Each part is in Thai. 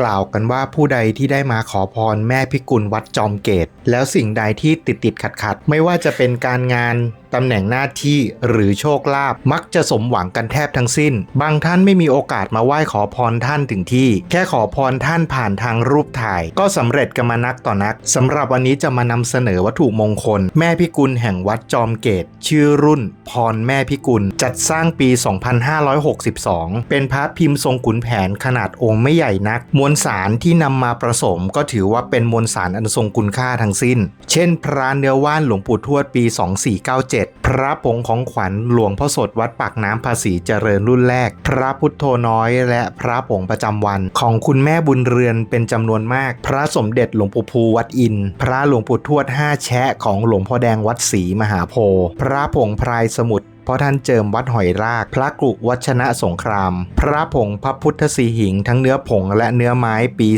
กล่าวกันว่าผู้ใดที่ได้มาขอพรแม่พิกุลวัดจอมเกต แล้วสิ่งใดที่ติดติดขัดขัดไม่ว่าจะเป็นการงานตำแหน่งหน้าที่หรือโชคลาภมักจะสมหวังกันแทบทั้งสิ้น บางท่านไม่มีโอกาสมาไหว้ขอพรท่านถึงที่ แค่ขอพรท่านผ่านทางรูปถ่าย ก็สำเร็จกันมานักต่อนักสำหรับวันนี้จะมานำเสนอวัตถุมงคล แม่พิกุลแห่งวัดจอมเกต ชื่อรุ่น พรแม่พิกุล จัดสร้างปี 2562 เป็นพระพิมพ์ทรงขุนแผนขนาดองค์ไม่ใหญ่นัก มวลสารที่นำมาผสมก็ถือว่าเป็นมวลสารอันทรงคุณค่าทั้งสิ้น เช่น พระเนื้อว่านหลวงปู่ทวดปี 2497พระผงของขวัญหลวงพ่อสดวัดปากน้ำภาษีเจริญรุ่นแรก พระพุทโธน้อยและพระผงประจำวัน ของคุณแม่บุญเรือนเป็นจำนวนมาก พระสมเด็จหลวงปู่ภูวัดอิน พระหลวงปู่ทวดห้าแชะของหลวงพ่อแดงวัดศรีมหาโพธิ์พระผงพรายสมุทร เพราะท่านเจิมวัดหอยราก พระกรุวัชนะสงคราม พระผงพระพุทธสีหิง ทั้งเนื้อผงและเนื้อไม้ปี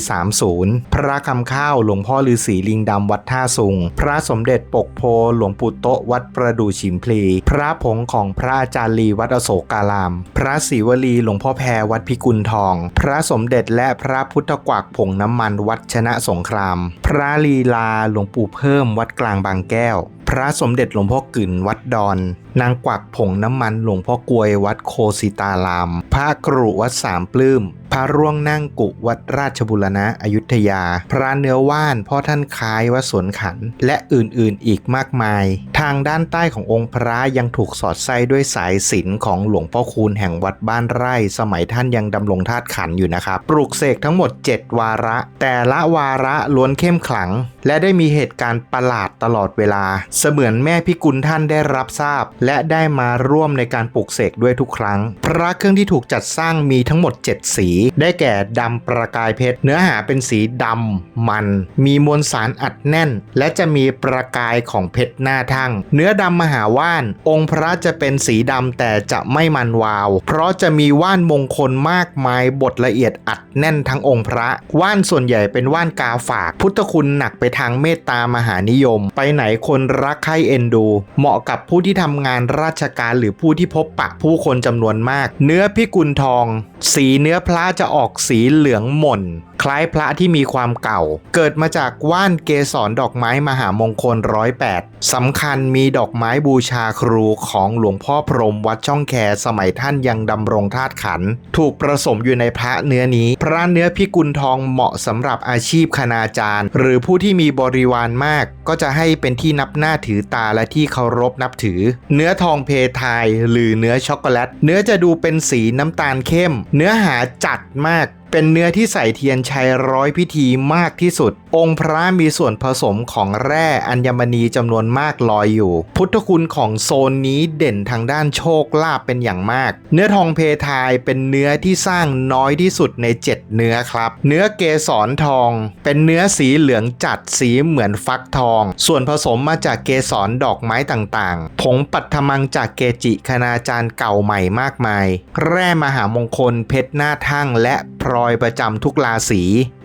30 พระคำข้าวหลวงพ่อฤาษีลิงดำวัดท่าสุง พระสมเด็จปกโพหลวงปู่โตวัดประดู่ฉิมพลี พระผงของพระอาจารย์ลีวัดอโศการาม พระศรีวลีหลวงพ่อแพรวัดพิกุลทอง พระสมเด็จและพระพุทธกวักผงน้ำมันวัดชนะสงคราม พระลีลาหลวงปู่เพิ่มวัดกลางบางแก้ว พระสมเด็จหลวงพ่อกึ่นวัดดอน นางกวักผงน้ำมันหลวงพ่อกลวยวัดโคสิตาราม พระกรุวัดสามปลื้ม พระร่วงนั่งกุวัดราชบุรณะอยุธยา พระเนื้อว่านพ่อท่านคล้ายวัดสวนขัน และอื่นๆอีกมากมาย ทางด้านใต้ขององค์พระยังถูกสอดไส้ด้วยสายสิญจนของหลวงพ่อคูณแห่งวัดบ้านไร่ สมัยท่านยังดำรงธาตุขันอยู่นะครับ ปลูกเสกทั้งหมด 7 วาระ แต่ละวาระล้วนเข้มขลัง และได้มีเหตุการณ์ประหลาดตลอดเวลา เสมือนแม่พิกุลท่านได้รับทราบ และได้มาร่วมในการปลูกเสกด้วยทุกครั้ง พระเครื่องที่ถูกจัดสร้างมีทั้งหมด 7 สีได้แก่ดำประกายเพชร เนื้อหาเป็นสีดำมัน มีมวลสารอัดแน่น และจะมีประกายของเพชรหน้าทั่ง เนื้อดำมหาว่าน องค์พระจะเป็นสีดำแต่จะไม่มันวาว เพราะจะมีว่านมงคลมากมายบทละเอียดอัดแน่นทั้งองค์พระ ว่านส่วนใหญ่เป็นว่านกาฝาก พุทธคุณหนักไปทางเมตตามหานิยม ไปไหนคนรักใคร่เอ็นดู เหมาะกับผู้ที่ทำงานราชการหรือผู้ที่พบปะผู้คนจำนวนมาก เนื้อพิกุลทอง สีเนื้อพระจะออกสีเหลืองหม่น คล้ายพระที่มีความเก่า เกิดมาจากว่านเกสรดอกไม้มหามงคลร้อยแปดสำคัญมีดอกไม้บูชาครูของหลวงพ่อพรหมวัดช่องแคสมัยท่านยังดำรงธาตุขัน ถูกประสมอยู่ในพระเนื้อนี้ พระเนื้อพิกุลทองเหมาะสำหรับอาชีพคณาจารย์ หรือผู้ที่มีบริวารมาก ก็จะให้เป็นที่นับหน้าถือตาและที่เคารพนับถือ เนื้อทองเพทายหรือเนื้อช็อกโกแลต เนื้อจะดูเป็นสีน้ำตาลเข้ม เนื้อหาจัดมาก เป็นเนื้อที่ใส่เทียนชัยร้อยพิธีมากที่สุด องค์พระมีส่วนผสมของแร่อัญมณีจำนวนมากลอยอยู่ พุทธคุณของโซนนี้เด่นทางด้านโชคลาภเป็นอย่างมาก เนื้อทองเพทายเป็นเนื้อที่สร้างน้อยที่สุดใน 7 เนื้อครับ เนื้อเกสรทอง เป็นเนื้อสีเหลืองจัดสีเหมือนฟักทอง ส่วนผสมมาจากเกสรดอกไม้ต่างๆ ผงปัทมังจากเกจิคณาจารย์เก่าใหม่มากมาย แร่มหามงคลเพชรหน้าทั่งและพลออยประจำทุกราศี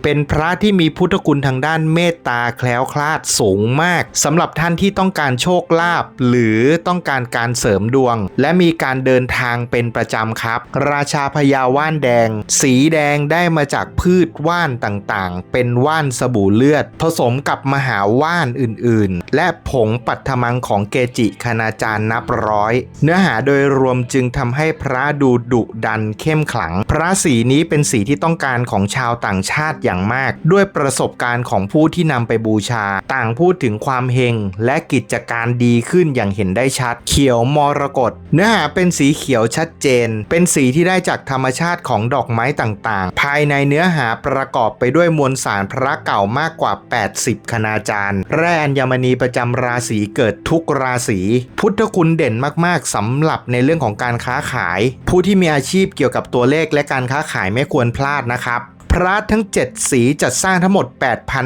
เป็นพระที่มีพุทธคุณทางด้านเมตตาแคล้วคลาดสูงมากสำหรับท่านที่ต้องการโชคลาภหรือต้องการการเสริมดวง และมีการเดินทางเป็นประจำครับ ราชาพญาว่านแดง สีแดงได้มาจากพืชว่านต่างๆ เป็นว่านสบู่เลือด ผสมกับมหาว่านอื่นๆ และผงปัทมังของเกจิคณาจารย์นับร้อย เนื้อหาโดยรวมจึงทำให้พระดูดุดันเข้มขลัง พระสีนี้เป็นสีที่ต้องการของชาวต่างชาติอย่างมาก ด้วยประสบการณ์ของผู้ที่นำไปบูชา ต่างพูดถึงความเฮงและกิจการดีขึ้นอย่างเห็นได้ชัด เขียวมรกตเนื้อหาเป็นสีเขียวชัดเจน เป็นสีที่ได้จากธรรมชาติของดอกไม้ต่างๆ ภายในเนื้อหาประกอบไปด้วยมวลสารพระเก่ามากกว่า 80 คณาจารย์ แร่อัญมณีประจำราศีเกิดทุกราศีพุทธคุณเด่นมากๆสำหรับในเรื่องของการค้าขาย ผู้ที่มีอาชีพเกี่ยวกับตัวเลขและการค้าขายไม่ควรพลาดนะครับ ระทั้ง 7 สีจัดสร้างทั้งหมด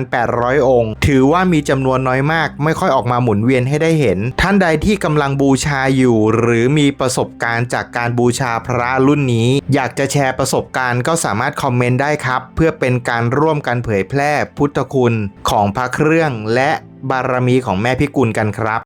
8,800 องค์ ถือว่ามีจำนวนน้อยมาก ไม่ค่อยออกมาหมุนเวียนให้ได้เห็น ท่านใดที่กำลังบูชาอยู่ หรือมีประสบการณ์จากการบูชาพระรุ่นนี้ อยากจะแชร์ประสบการณ์ก็สามารถคอมเมนต์ได้ครับ เพื่อเป็นการร่วมกันเผยแพร่พุทธคุณของพระเครื่องและบารมีของแม่พิกุลกันครับ